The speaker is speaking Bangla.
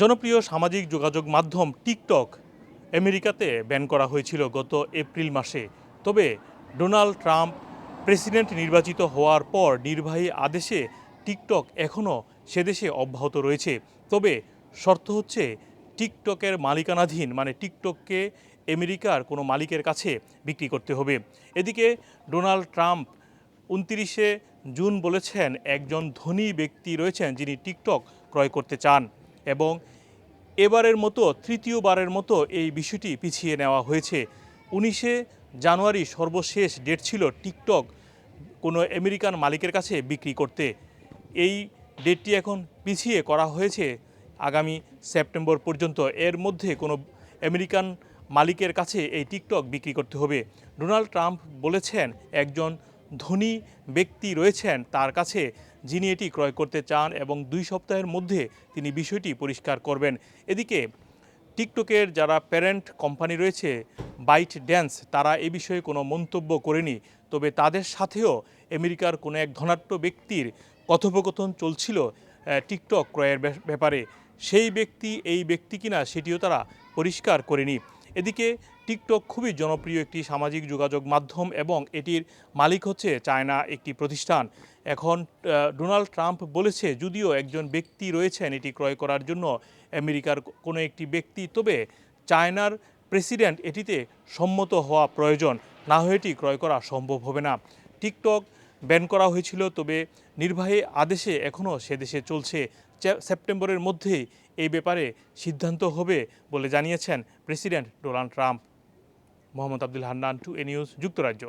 জনপ্রিয় সামাজিক যোগাযোগ মাধ্যম টিকটক আমেরিকাতে ব্যান করা হয়েছিল গত এপ্রিল মাসে। তবে ডোনাল্ড ট্রাম্প প্রেসিডেন্ট নির্বাচিত হওয়ার পর নির্বাহী আদেশে টিকটক এখনও সে দেশে অব্যাহত রয়েছে। তবে শর্ত হচ্ছে টিকটকের মালিকানাধীন মানে টিকটককে আমেরিকার কোনো মালিকের কাছে বিক্রি করতে হবে। এদিকে ডোনাল্ড ট্রাম্প উনতিরিশে জুন বলেছেন, একজন ধনী ব্যক্তি রয়েছেন যিনি টিকটক ক্রয় করতে চান। এবং এবারের মতো, তৃতীয়বারের মতো এই বিষয়টি পিছিয়ে নেওয়া হয়েছে। উনিশে জানুয়ারি সর্বশেষ ডেট ছিল টিকটক কোনো আমেরিকান মালিকের কাছে বিক্রি করতে। এই ডেটটি এখন পিছিয়ে করা হয়েছে। আগামী সেপ্টেম্বর পর্যন্ত এর মধ্যে কোনো আমেরিকান মালিকের কাছে এই টিকটক বিক্রি করতে হবে। ডোনাল্ড ট্রাম্প বলেছেন, একজন ধনী ব্যক্তি রয়েছেন তার কাছে, যিনি এটি ক্রয় করতে চান এবং দুই সপ্তাহের মধ্যে তিনি বিষয়টি পরিষ্কার করবেন। এদিকে, টিকটকের যারা প্যারেন্ট কোম্পানি রয়েছে, বাইট ড্যান্স, তারা এ বিষয়ে কোনো মন্তব্য করেনি। তবে তাদের সাথেও আমেরিকার কোনো এক ধনাঢ্য ব্যক্তির কথোপকথন চলছিল টিকটক ক্রয়ের ব্যাপ- ব্যাপারে। সেই ব্যক্তি এই ব্যক্তি কিনা সেটিও তারা পরিষ্কার করেনি। এদিকে টিকটক খুবই জনপ্রিয় একটি সামাজিক যোগাযোগ মাধ্যম এবং এটির মালিক হচ্ছে চায়না একটি প্রতিষ্ঠান। এখন ডোনাল্ড ট্রাম্প বলেছে, যদিও একজন ব্যক্তি রয়েছেন, এটি ক্রয় করার জন্য আমেরিকার কোনো একটি ব্যক্তি, তবে চায়নার প্রেসিডেন্ট এটিতে সম্মত হওয়া প্রয়োজন। না হয়ে এটি ক্রয় করা সম্ভব হবে না। টিকটক ব্যান করা হয়েছিল, তবে নির্বাহী আদেশে এখনও সে দেশে চলছে। সেপ্টেম্বরের মধ্যেই এই ব্যাপারে সিদ্ধান্ত হবে বলে জানিয়েছেন president Donald Trump. Mohammad Abdul Hannan, two এ নিউজ, যুক্তরাজ্য।